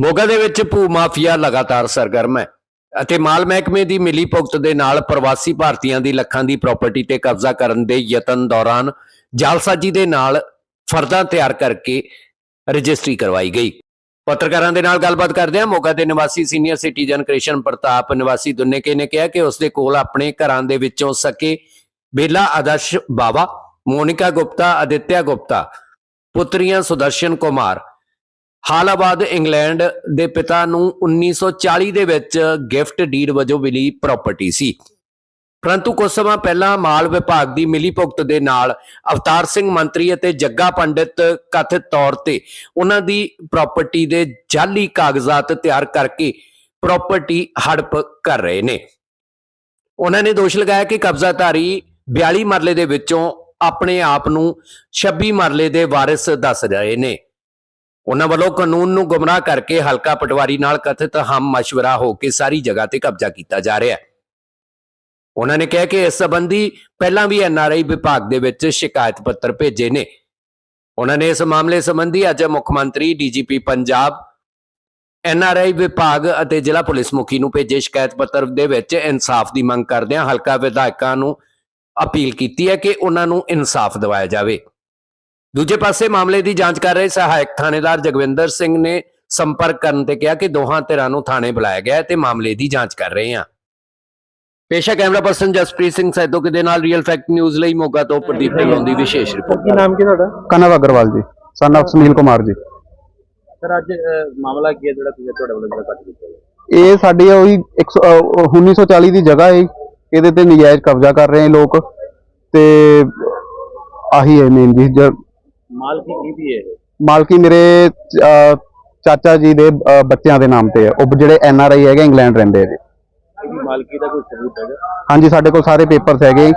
ਮੋਗਾ ਦੇ ਵਿੱਚ ਭੂ ਮਾਫੀਆ ਲਗਾਤਾਰ ਸਰਗਰਮ ਹੈ ਅਤੇ ਮਾਲ ਮਹਿਕਮੇ ਦੀ ਮਿਲੀ ਭੁਗਤ ਦੇ ਨਾਲ ਪ੍ਰਵਾਸੀ ਭਾਰਤੀਆਂ ਦੀ ਲੱਖਾਂ ਦੀ ਪ੍ਰਾਪਰਟੀ ਤੇ ਕਬਜ਼ਾ ਕਰਨ ਦੇ ਯਤਨ ਦੌਰਾਨ ਜਾਲਸਾਜੀ ਦੇ ਨਾਲ ਫਰਦਾਂ ਤਿਆਰ ਕਰਕੇ ਰਜਿਸਟਰੀ ਕਰਵਾਈ ਗਈ। ਪੱਤਰਕਾਰਾਂ ਦੇ ਨਾਲ ਗੱਲਬਾਤ ਕਰਦੇ ਹਾਂ ਮੋਗਾ ਦੇ ਨਿਵਾਸੀ ਸੀਨੀਅਰ ਸਿਟੀਜ਼ਨ ਕ੍ਰਿਸ਼ਨ ਪ੍ਰਤਾਪ ਨਿਵਾਸੀ ਦੁੰਨੇਕੇ ਨੇ ਕਿਹਾ ਕਿ ਉਸਦੇ ਕੋਲ ਆਪਣੇ ਘਰਾਂ ਦੇ ਵਿੱਚੋਂ ਸਕੇ ਬੇਲਾ ਆਦਰਸ਼ ਬਾਵਾ, ਮੋਨਿਕਾ ਗੁਪਤਾ, ਅਦਿੱਤਿਆ ਗੁਪਤਾ, ਪੁੱਤਰੀਆਂ ਸੁਦਰਸ਼ਨ ਕੁਮਾਰ ਹਾਲਾਬਾਦ, ਇੰਗਲੈਂਡ ਦੇ ਪਿਤਾ ਨੂੰ 1940 ਦੇ ਵਿੱਚ ਗਿਫਟ ਡੀਡ ਵਜੋਂ ਮਿਲੀ ਪ੍ਰਾਪਰਟੀ ਸੀ। ਪਰੰਤੂ ਕੁਝ ਸਮਾਂ ਪਹਿਲਾਂ ਮਾਲ ਵਿਭਾਗ ਦੀ ਮਿਲੀ ਭੁਗਤ ਦੇ ਨਾਲ ਅਵਤਾਰ ਸਿੰਘ ਮੰਤਰੀ ਅਤੇ ਜੱਗਾ ਪੰਡਿਤ ਕਥਿਤ ਤੌਰ ਤੇ ਉਹਨਾਂ ਦੀ ਪ੍ਰਾਪਰਟੀ ਦੇ ਜਾਲੀ ਕਾਗਜ਼ਾਤ ਤਿਆਰ ਕਰਕੇ ਪ੍ਰਾਪਰਟੀ ਹੜਪ ਕਰ ਰਹੇ ਨੇ। ਉਹਨਾਂ ਨੇ ਦੋਸ਼ ਲਗਾਇਆ ਕਿ ਕਬਜ਼ਾਧਾਰੀ 42 ਮਰਲੇ ਦੇ ਵਿੱਚੋਂ ਆਪਣੇ ਆਪ ਨੂੰ 26 ਮਰਲੇ ਦੇ ਵਾਰਿਸ ਦੱਸ ਰਹੇ ਨੇ। ਉਹਨਾਂ ਵੱਲੋਂ ਕਾਨੂੰਨ ਨੂੰ ਗੁੰਮਰਾਹ ਕਰਕੇ ਹਲਕਾ ਪਟਵਾਰੀ ਨਾਲ ਕਥਿਤ ਹਮ ਮਸ਼ਵਰਾ ਹੋ ਕੇ ਸਾਰੀ ਜਗ੍ਹਾ ਤੇ ਕਬਜ਼ਾ ਕੀਤਾ ਜਾ ਰਿਹਾ ਹੈ। ਉਹਨਾਂ ਨੇ ਕਿਹਾ ਕਿ ਇਸ ਸੰਬੰਧੀ ਪਹਿਲਾਂ ਵੀ ਐਨਆਰਆਈ ਵਿਭਾਗ ਦੇ ਵਿੱਚ ਸ਼ਿਕਾਇਤ ਪੱਤਰ ਭੇਜੇ ਨੇ। ਉਹਨਾਂ ਨੇ ਇਸ ਮਾਮਲੇ ਸੰਬੰਧੀ ਅੱਜ ਮੁੱਖ ਮੰਤਰੀ ਡੀਜੀਪੀ ਪੰਜਾਬ ਐਨਆਰਆਈ ਵਿਭਾਗ ਅਤੇ ਜ਼ਿਲ੍ਹਾ ਪੁਲਿਸ ਮੁਖੀ ਨੂੰ ਭੇਜੇ ਸ਼ਿਕਾਇਤ ਪੱਤਰ ਦੇ ਵਿੱਚ ਇਨਸਾਫ ਦੀ ਮੰਗ ਕਰਦਿਆਂ ਹਲਕਾ ਵਿਧਾਇਕਾਂ ਨੂੰ ਅਪੀਲ ਕੀਤੀ ਹੈ ਕਿ ਉਹਨਾਂ ਨੂੰ ਇਨਸਾਫ ਦਿਵਾਇਆ ਜਾਵੇ। ਦੂਜੇ ਪਾਸੇ ਮਾਮਲੇ ਦੀ ਜਾਂਚ ਕਰ ਰਹੇ ਸਹਾਇਕ ਥਾਣੇਦਾਰ ਜਗਵਿੰਦਰ ਸਿੰਘ ਨੇ ਸੰਪਰਕ ਕਰਨ ਤੇ ਕਿਹਾ ਕਿ ਦੋਹਾਂ ਧਿਰਾਂ ਨੂੰ ਥਾਣੇ ਬੁਲਾਇਆ ਗਿਆ ਤੇ ਮਾਮਲੇ ਦੀ ਜਾਂਚ ਕਰ ਰਹੇ ਹਾਂ। ਪੇਸ਼ਾ ਕੈਮਰਾ ਪਰਸਨ ਜਸਪ੍ਰੀਤ ਸਿੰਘ ਸੈਦੋ ਦੇ ਨਾਲ ਰੀਅਲ ਫੈਕਟ ਨਿਊਜ਼ ਲਈ ਮੋਗਾ ਤੋਂ ਪ੍ਰਦੀਪ ਢਿੱਲੋਂ ਦੀ ਵਿਸ਼ੇਸ਼ ਰਿਪੋਰਟ। ਕੀ ਨਾਮ ਕੀ ਤੁਹਾਡਾ? ਕਨਵ ਅਗਰਵਾਲ ਜੀ। ਸਨ of ਸੁਨੀਲ ਕੁਮਾਰ ਜੀ। ਸਰ ਅੱਜ ਮਾਮਲਾ ਕੀ ਹੈ ਜਿਹੜਾ ਤੁਸੀਂ ਤੁਹਾਡੇ ਵੱਲੋਂ ਜਿਹੜਾ ਕੱਟ ਹੈ ਇਹ ਸਾਡੀ ਉਹੀ 100 ਅਹ 1940 ਦੀ ਜਗ੍ਹਾ ਹੈ। ਇਹਦੇ ਤੇ ਨਜਾਇਜ਼ ਕਬਜ਼ਾ ਕਰ ਰਹੇ ਨੇ ਲੋਕ ਤੇ ਆਹੀ ਹੈ ਮੇਨ ਜੀ ਜ- ਮਾਲ ਕੀ ਕੀ ਦੀ ਹੈ ਇਹ? ਮਾਲਕੀ ਮੇਰੇ ਅਹ, ਚਾਚਾ ਜੀ ਦੇ ਅਹ, ਬੱਚਿਆਂ ਦੇ ਨਾਮ ਤੇ ਹੈ ਉਹ ਜਿਹੜੇ ਐਨ ਆਰ ਆਈ ਹੈਗੇ ਇੰਗਲੈਂਡ ਰਹਿੰਦੇ ਆ ਜੀ। ਇਹਦੀ ਮਾਲਕੀ ਦਾ ਕੋਈ ਸਬੂਤ ਹੈਗਾ? ਹਾਂਜੀ ਸਾਡੇ ਕੋਲ ਸਾਰੇ ਪੇਪਰਸ ਹੈਗੇ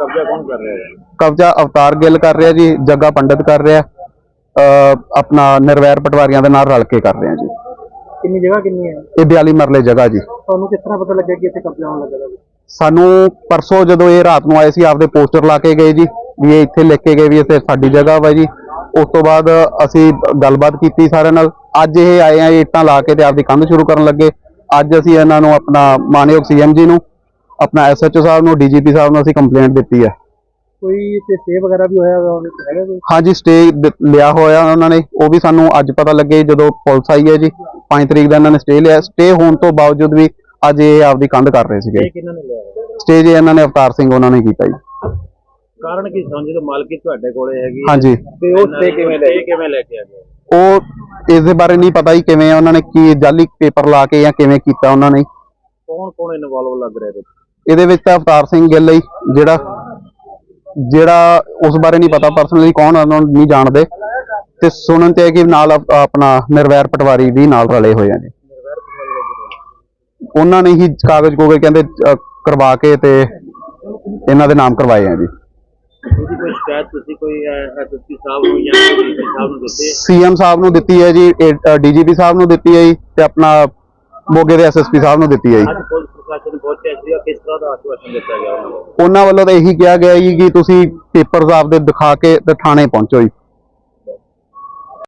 ਕਬਜ਼ਾ ਕੌਣ ਕਰ ਰਿਹਾ ਹੈ? ਕਬਜ਼ਾ ਅਵਤਾਰ ਗਿੱਲ ਕਰ ਰਿਹਾ ਜੀ ਜੱਗਾ ਪੰਡਿਤ ਕਰ ਰਿਹਾ। ਅਹ, ਆਪਣਾ ਨਿਰਵੈਰ ਪਟਵਾਰੀਆਂ ਦੇ ਨਾਲ ਰਲ ਕੇ ਕਰ ਰਿਹਾ ਜੀ। ਕਿੰਨੀ ਜਗ੍ਹਾ ਕਿੰਨੀ ਹੈ? ਇਹ 42 ਮਰਲੇ ਜਗ੍ਹਾ ਜੀ। ਤੁਹਾਨੂੰ ਕਿਸ ਤਰ੍ਹਾਂ ਪਤਾ ਲੱਗਿਆ ਕਿ ਇੱਥੇ ਕਬਜ਼ਾ ਹੋਣ ਲੱਗਾ ਹੈ ਸਾਨੂੰ ਪਰਸੋਂ ਜਦੋਂ ਇਹ ਰਾਤ ਨੂੰ ਆਏ ਸੀ ਆਪਦੇ ਪੋਸਟਰ ਲਾ ਕੇ ਗਏ ਜੀ ਵੀ ਇਹ ਇੱਥੇ ਲਿਖ ਕੇ ਗਏ ਵੀ ਇੱਥੇ ਸਾਡੀ ਜਗ੍ਹਾ ਵਾ ਜੀ। ਉਸ ਤੋਂ ਬਾਅਦ ਅਸੀਂ ਗੱਲਬਾਤ ਕੀਤੀ ਸਾਰਿਆਂ ਨਾਲ। ਅੱਜ ਇਹ ਆਏ ਆ ਇੱਟਾਂ ਲਾ ਕੇ ਤੇ ਆਪਦੀ ਕੰਧ ਸ਼ੁਰੂ ਕਰਨ ਲੱਗੇ। ਅੱਜ ਅਸੀਂ ਇਹਨਾਂ ਨੂੰ ਆਪਣਾ ਮਾਨਯੋਗ ਸੀਐਮ ਜੀ ਨੂੰ ਆਪਣਾ ਐਸਐਚਓ ਸਾਹਿਬ ਨੂੰ ਡੀਜੀਪੀ ਸਾਹਿਬ ਨੂੰ ਅਸੀਂ ਕੰਪਲੇਂਟ ਦਿੱਤੀ ਹੈ ਕੋਈ ਇੱਥੇ ਸਟੇ ਵਗੈਰਾ ਵੀ ਹੋਇਆ ਹੋਇਆ ਉਹਨੇ ਹੈਗਾ ਕੋਈ? ਹਾਂਜੀ ਸਟੇ ਲਿਆ ਹੋਇਆ ਉਹਨਾਂ ਨੇ। ਉਹ ਵੀ ਸਾਨੂੰ ਅੱਜ ਪਤਾ ਲੱਗੇ ਜਦੋਂ ਪੁਲਿਸ ਆਈ ਹੈ ਜੀ। 5 ਤਰੀਕ ਦਾ ਇਹਨਾਂ ਨੇ ਸਟੇ ਲਿਆ। ਸਟੇ ਹੋਣ ਤੋਂ ਬਾਵਜੂਦ ਵੀ ਅੱਜ ਇਹ ਆਪਦੀ ਕੰਧ ਕਰ ਰਹੇ ਸੀਗੇ। ਕਿਹਨਾਂ ਨੇ ਲਿਆ? ਸਟੇ ਜੇ ਇਹਨਾਂ ਨੇ ਅਵਤਾਰ ਸਿੰਘ ਉਹਨਾਂ ਨੇ ਕੀਤਾ ਜੀ। ਕਾਰਨ ਕੀ ਸਮਝਦੇ ਮਾਲਕੀ ਤੁਹਾਡੇ ਕੋਲੇ ਹੈਗੀ। ਹਾਂਜੀ। ਤੇ ਉਹ ਸਟੇ ਕਿਵੇਂ ਲੈ ਕਿਵੇਂ ਲੈ ਕੇ ਆ ਗਏ? ਉਹ ਇਸ ਦੇ ਬਾਰੇ ਨਹੀਂ ਪਤਾ ਹੀ ਕਿਵੇਂ ਉਹਨਾਂ ਨੇ ਕੀ ਜਾਲੀ ਪੇਪਰ ਲਾ ਕੇ ਜਾਂ ਕਿਵੇਂ ਕੀਤਾ ਉਹਨਾਂ ਨੇ। ਕੌਣ ਕੌਣ ਇਨਵੋਲਵ ਲੱਗ ਰਿਹਾ ਇਹਦੇ ਇਹਦੇ ਵਿੱਚ ਤਾਂ ਅਵਤਾਰ ਸਿੰਘ ਗਿੱਲ ਹੀ ਜਿਹੜਾ ਜਿਹੜਾ ਉਸ ਬਾਰੇ ਨਹੀਂ ਪਤਾ ਪਰਸਨਲੀ ਕੌਣ ਆ, ਉਹਨਾਂ ਨੂੰ ਨਹੀਂ ਜਾਣਦੇ। ਤੇ ਸੁਣਨ ਤੇ ਹੈ ਕਿ ਨਾਲ ਆਪ- ਆਪਣਾ ਨਿਰਵੈਰ ਪਟਵਾਰੀ ਵੀ ਨਾਲ ਰਲੇ ਹੋਏ ਆ ਜੀ। ਉਹਨਾਂ ਨੇ ਹੀ ਕਾਗਜ਼ ਕੋਗਜ਼ ਕਹਿੰਦੇ ਕਰਵਾ ਕੇ ਤੇ ਇਹਨਾਂ ਦੇ ਨਾਮ ਕਰਵਾਏ ਆ ਜੀ। ਇਹਦੀ ਕੋਈ ਸ਼ਿਕਾਇਤ ਤੁਸੀਂ ਕੋਈ ਐਸਐਸਪੀ ਸਾਹਿਬ ਨੂੰ ਜਾਂ ਡੀਸੀ ਸਾਹਿਬ ਨੂੰ ਦਿੱਤੇ ਸੀਐਮ ਸਾਹਿਬ ਨੂੰ ਦਿੱਤੀ ਹੈ ਜੀ ਡੀਜੀਪੀ ਸਾਹਿਬ ਨੂੰ ਦਿੱਤੀ ਹੈ ਜੀ ਤੇ ਆਪਣਾ ਮੋਗੇ ਦੇ ਐਸਐਸਪੀ ਸਾਹਿਬ ਨੂੰ ਦਿੱਤੀ ਹੈ ਜੀ। ਉਹਨਾਂ ਵੱਲੋਂ ਤਾਂ ਇਹੀ ਕਿਹਾ ਗਿਆ ਜੀ ਕਿ ਤੁਸੀਂ ਪੇਪਰਸ ਆਪਦੇ ਦਿਖਾ ਕੇ ਤੇ ਥਾਣੇ ਪਹੁੰਚੋ ਜੀ।